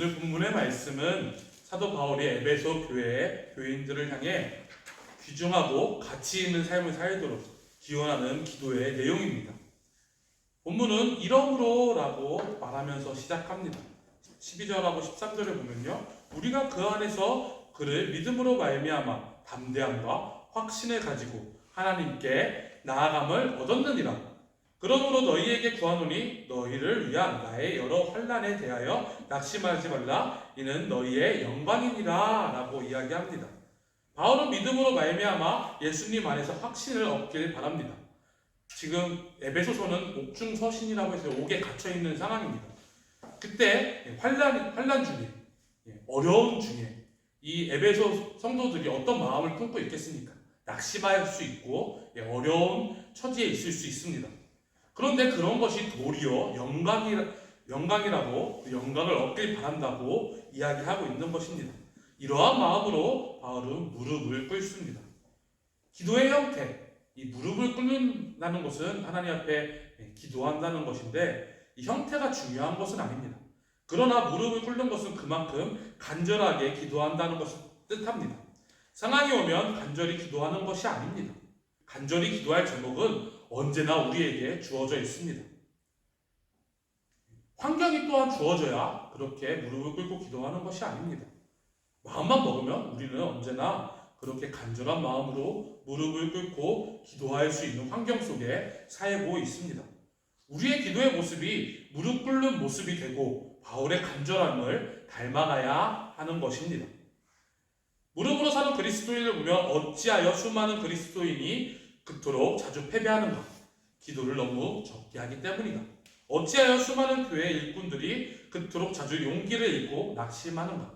오늘 본문의 말씀은 사도 바울이 에베소 교회의 교인들을 향해 귀중하고 가치 있는 삶을 살도록 기원하는 기도의 내용입니다. 본문은 이러므로라고 말하면서 시작합니다. 12절하고 13절에 보면요. 우리가 그 안에서 그를 믿음으로 말미암아 담대함과 확신을 가지고 하나님께 나아감을 얻었느니라. 그러므로 너희에게 구하노니 너희를 위한 나의 여러 환란에 대하여 낙심하지 말라. 이는 너희의 영광이니라라고 이야기합니다. 바울은 믿음으로 말미암아 예수님 안에서 확신을 얻길 바랍니다. 지금 에베소서는 옥중 서신이라고 해서 옥에 갇혀 있는 상황입니다. 그때 환란 환란 중에 예, 어려운 중에 이 에베소 성도들이 어떤 마음을 품고 있겠습니까? 낙심할 수 있고 예, 어려운 처지에 있을 수 있습니다. 그런데 그런 것이 도리어 영광이 영광이라고 그 영광을 얻길 바란다고 이야기하고 있는 것입니다. 이러한 마음으로 바울은 무릎을 꿇습니다. 기도의 형태, 이 무릎을 꿇는다는 것은 하나님 앞에 기도한다는 것인데 이 형태가 중요한 것은 아닙니다. 그러나 무릎을 꿇는 것은 그만큼 간절하게 기도한다는 것을 뜻합니다. 상황이 오면 간절히 기도하는 것이 아닙니다. 간절히 기도할 제목은 언제나 우리에게 주어져 있습니다. 환경이 또한 주어져야 그렇게 무릎을 꿇고 기도하는 것이 아닙니다. 마음만 먹으면 우리는 언제나 그렇게 간절한 마음으로 무릎을 꿇고 기도할 수 있는 환경 속에 살고 있습니다. 우리의 기도의 모습이 무릎 꿇는 모습이 되고 바울의 간절함을 닮아가야 하는 것입니다. 무릎으로 사는 그리스도인을 보면 어찌하여 수많은 그리스도인이 그토록 자주 패배하는가? 기도를 너무 적게 하기 때문이다. 어찌하여 수많은 교회 일꾼들이 그토록 자주 용기를 잃고 낙심하는가?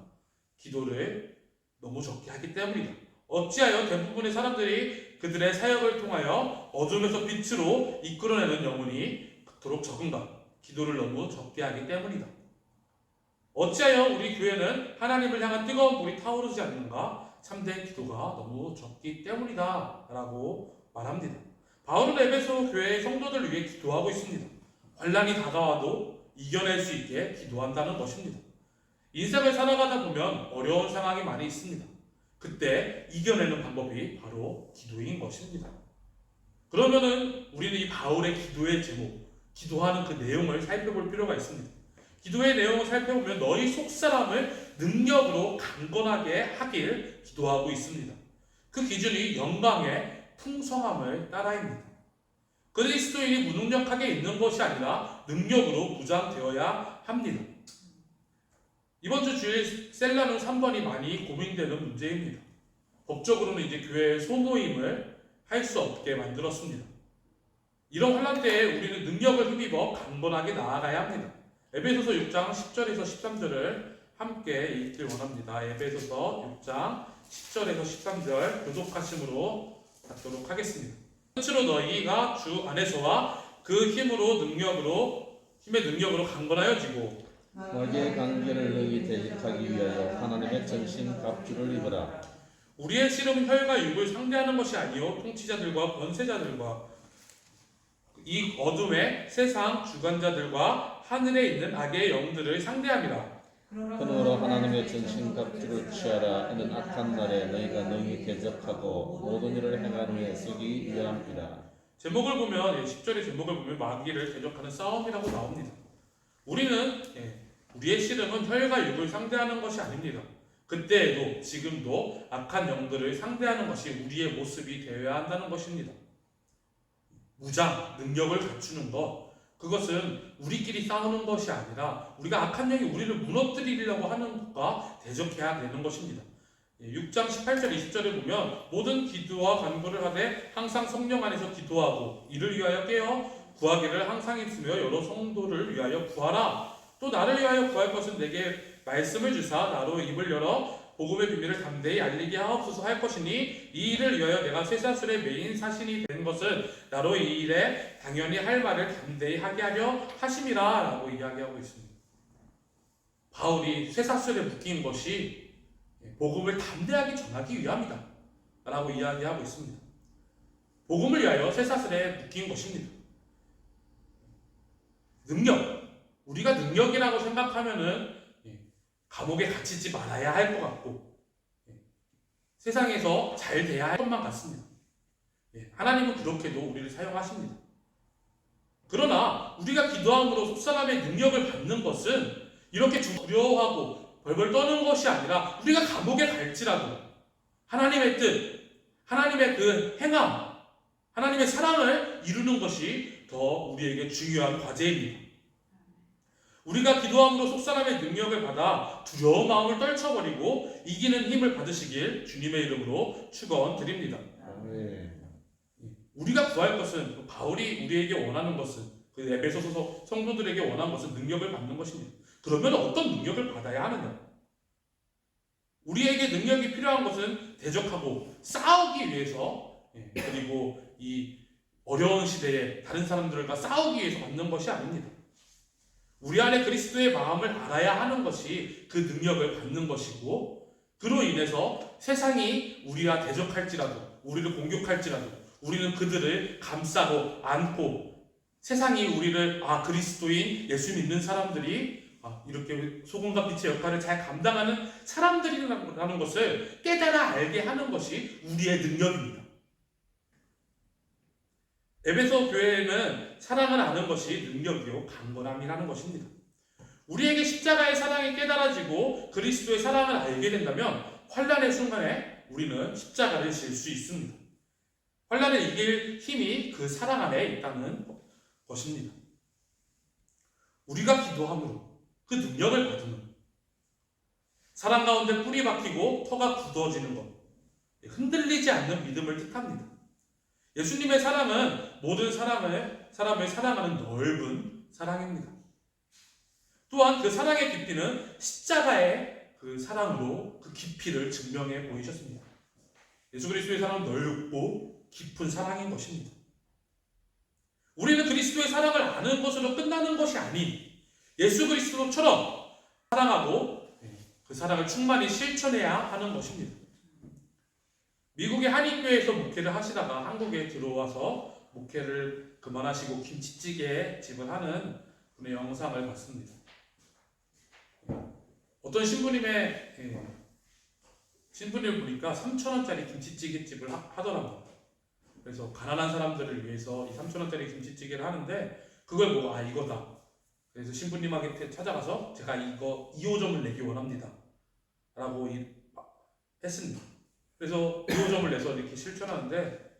기도를 너무 적게 하기 때문이다. 어찌하여 대부분의 사람들이 그들의 사역을 통하여 어둠에서 빛으로 이끌어내는 영혼이 그토록 적은가? 기도를 너무 적게 하기 때문이다. 어찌하여 우리 교회는 하나님을 향한 뜨거운 불이 타오르지 않는가? 참된 기도가 너무 적기 때문이다. 라고 말합니다. 바울은 에베소 교회의 성도들을 위해 기도하고 있습니다. 환란이 다가와도 이겨낼 수 있게 기도한다는 것입니다. 인생을 살아가다 보면 어려운 상황이 많이 있습니다. 그때 이겨내는 방법이 바로 기도인 것입니다. 그러면은 우리는 이 바울의 기도의 제목, 기도하는 그 내용을 살펴볼 필요가 있습니다. 기도의 내용을 살펴보면 너희 속사람을 능력으로 강건하게 하길 기도하고 있습니다. 그 기준이 영광의 풍성함을 따라입니다. 그리스도인이 무능력하게 있는 것이 아니라 능력으로 무장되어야 합니다. 이번 주 주일 셀라는 3번이 많이 고민되는 문제입니다. 법적으로는 이제 교회의 소모임을 할 수 없게 만들었습니다. 이런 환란 때에 우리는 능력을 힘입어 강건하게 나아가야 합니다. 에베소서 6장 10절에서 13절을 함께 읽길 원합니다. 에베소서 6장 10절에서 13절 교독하심으로 받도록 하겠습니다. 끝으로 너희가 주 안에서와 그 힘으로 능력으로 힘의 능력으로 강건하여지고 너희의 관계를 너희 대적하기 위하여 하나님의 전신 갑주를 입어라. 우리의 씨름은 혈과 육을 상대하는 것이 아니요 통치자들과 권세자들과 이 어둠의 세상 주관자들과 하늘에 있는 악의 영들을 상대함이라. 그러므로 하나님의 전신 갑주를 취하라. 이는 악한 날에 너희가 능히 대적하고 모든 일을 행하는 후에 쓰기 위함이라. 제목을 보면 예, 10절의 제목을 보면 마귀를 대적하는 싸움이라고 나옵니다. 우리는 예, 우리의 씨름은 혈과 육을 상대하는 것이 아닙니다. 그때에도 지금도 악한 영들을 상대하는 것이 우리의 모습이 되어야 한다는 것입니다. 무장, 능력을 갖추는 것, 그것은 우리끼리 싸우는 것이 아니라 우리가 악한 영이 우리를 무너뜨리려고 하는 것과 대적해야 되는 것입니다. 예, 6장 18절 20절에 보면 모든 기도와 간구를 하되 항상 성령 안에서 기도하고 이를 위하여 깨어 구하기를 항상 있으며 여러 성도를 위하여 구하라. 또 나를 위하여 구할 것은 내게 말씀을 주사 나로 입을 열어 복음의 비밀을 담대히 알리게 하옵소서 할 것이니 이 일을 위하여 내가 쇠사슬의 메인 사신이 된 것은 나로 이 일에 당연히 할 말을 담대히 하게 하려 하심이라 라고 이야기하고 있습니다. 바울이 쇠사슬에 묶인 것이 복음을 담대하게 전하기 위함이다. 라고 이야기하고 있습니다. 복음을 위하여 쇠사슬에 묶인 것입니다. 능력. 우리가 능력이라고 생각하면은 예, 감옥에 갇히지 말아야 할 것 같고 예, 세상에서 잘 돼야 할 것만 같습니다. 예, 하나님은 그렇게도 우리를 사용하십니다. 그러나 우리가 기도함으로 속사람의 능력을 받는 것은 이렇게 두려워하고 벌벌 떠는 것이 아니라 우리가 감옥에 갈지라도 하나님의 뜻, 하나님의 그 행함, 하나님의 사랑을 이루는 것이 더 우리에게 중요한 과제입니다. 우리가 기도함으로 속사람의 능력을 받아 두려운 마음을 떨쳐버리고 이기는 힘을 받으시길 주님의 이름으로 축원드립니다. 우리가 구할 것은 그 바울이 우리에게 원하는 것은 그 에베소서 성도들에게 원하는 것은 능력을 받는 것입니다. 그러면 어떤 능력을 받아야 하느냐? 우리에게 능력이 필요한 것은 대적하고 싸우기 위해서 예, 그리고 이 어려운 시대에 다른 사람들과 싸우기 위해서 받는 것이 아닙니다. 우리 안에 그리스도의 마음을 알아야 하는 것이 그 능력을 받는 것이고 그로 인해서 세상이 우리와 대적할지라도 우리를 공격할지라도 우리는 그들을 감싸고 안고 세상이 우리를 아 그리스도인 예수 믿는 사람들이 아, 이렇게 소금과 빛의 역할을 잘 감당하는 사람들이라는 것을 깨달아 알게 하는 것이 우리의 능력입니다. 에베소 교회에는 사랑을 아는 것이 능력이요 강건함이라는 것입니다. 우리에게 십자가의 사랑이 깨달아지고 그리스도의 사랑을 알게 된다면 환란의 순간에 우리는 십자가를 질 수 있습니다. 환란을 이길 힘이 그 사랑 안에 있다는 것입니다. 우리가 기도함으로 그 능력을 받으면 사랑 가운데 뿌리 박히고 터가 굳어지는 것, 흔들리지 않는 믿음을 뜻합니다. 예수님의 사랑은 모든 사람을 사람을 사랑하는 넓은 사랑입니다. 또한 그 사랑의 깊이는 십자가의 그 사랑으로 그 깊이를 증명해 보이셨습니다. 예수 그리스도의 사랑은 넓고 깊은 사랑인 것입니다. 우리는 그리스도의 사랑을 아는 것으로 끝나는 것이 아닌 예수 그리스도처럼 사랑하고 그 사랑을 충만히 실천해야 하는 것입니다. 미국의 한인교회에서 목회를 하시다가 한국에 들어와서 목회를 그만하시고 김치찌개 집을 하는 분의 영상을 봤습니다. 어떤 신부님의 예, 신부님을 보니까 3천 원짜리 김치찌개 집을 하, 하더라고요. 그래서 가난한 사람들을 위해서 이 3천 원짜리 김치찌개를 하는데 그걸 보고 아 이거다. 그래서 신부님에게 찾아가서 제가 이거 2호점을 내기 원합니다. 라고 이- 했습니다. 그래서 2호점을 내서 이렇게 실천하는데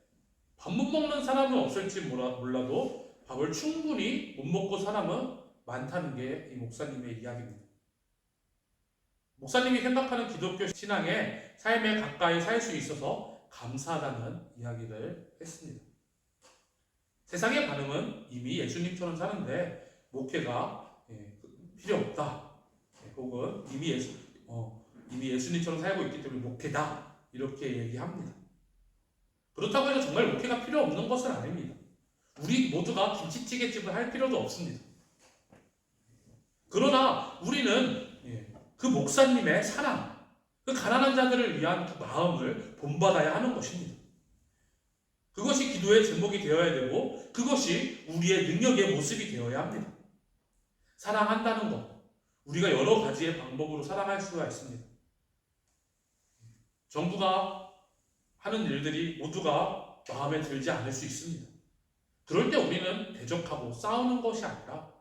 밥 못 먹는 사람은 없을지 몰라, 몰라도 밥을 충분히 못 먹고 사람은 많다는 게 이 목사님의 이야기입니다. 목사님이 생각하는 기독교 신앙에 삶에 가까이 살 수 있어서 감사하다는 이야기를 했습니다. 세상의 반응은 이미 예수님처럼 사는데 목회가 예, 필요 없다. 예, 혹은 이미 예수 어, 이미 예수님처럼 살고 있기 때문에 목회다 이렇게 얘기합니다. 그렇다고 해서 정말 목회가 필요 없는 것은 아닙니다. 우리 모두가 김치찌개집을 할 필요도 없습니다. 그러나 우리는 예, 그 목사님의 사랑, 그 가난한 자들을 위한 그 마음을 본받아야 하는 것입니다. 그것이 기도의 제목이 되어야 되고 그것이 우리의 능력의 모습이 되어야 합니다. 사랑한다는 것, 우리가 여러 가지의 방법으로 사랑할 수가 있습니다. 정부가 하는 일들이 모두가 마음에 들지 않을 수 있습니다. 그럴 때 우리는 대적하고 싸우는 것이 아니라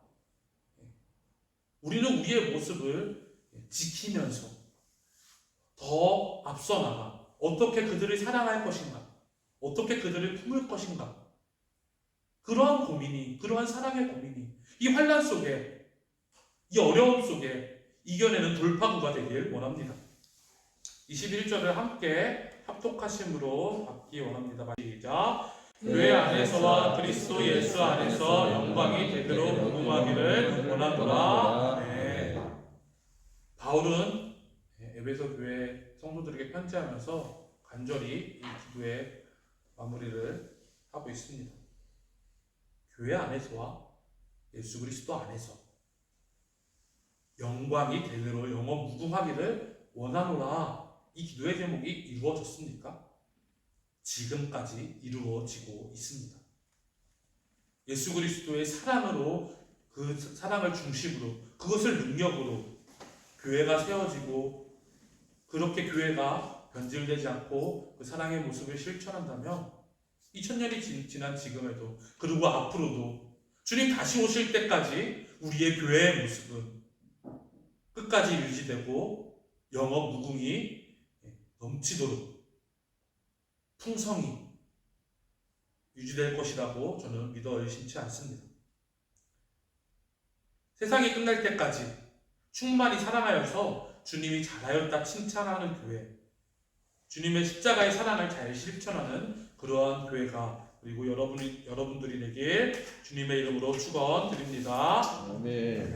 우리는 우리의 모습을 지키면서 더 앞서 나가 어떻게 그들을 사랑할 것인가, 어떻게 그들을 품을 것인가. 그러한 고민이, 그러한 사랑의 고민이 이 환란 속에, 이 어려움 속에 이겨내는 돌파구가 되길 원합니다. 21절을 함께 합독하심으로 받기 원합니다. 시작. 교회 안에서와 그리스도 예수 안에서 영광이 되도록 무궁하기를 원하노라. 네. 바울은 에베소 교회 성도들에게 편지하면서 간절히 이 기도의 마무리를 하고 있습니다. 교회 안에서와 예수 그리스도 안에서 영광이 되도록 영원 무궁하기를 원하노라. 이 기도의 제목이 이루어졌습니까? 지금까지 이루어지고 있습니다. 예수 그리스도의 사랑으로 그 사랑을 중심으로 그것을 능력으로 교회가 세워지고 그렇게 교회가 변질되지 않고 그 사랑의 모습을 실천한다면 2000년이 지난 지금에도 그리고 앞으로도 주님 다시 오실 때까지 우리의 교회의 모습은 끝까지 유지되고 영업 무궁이 넘치도록 풍성이 유지될 것이라고 저는 믿어 의심치 않습니다. 세상이 끝날 때까지 충만히 사랑하여서 주님이 잘하였다 칭찬하는 교회, 주님의 십자가의 사랑을 잘 실천하는 그러한 교회가 그리고 여러분이 여러분들이 되길 주님의 이름으로 축원드립니다. 아멘.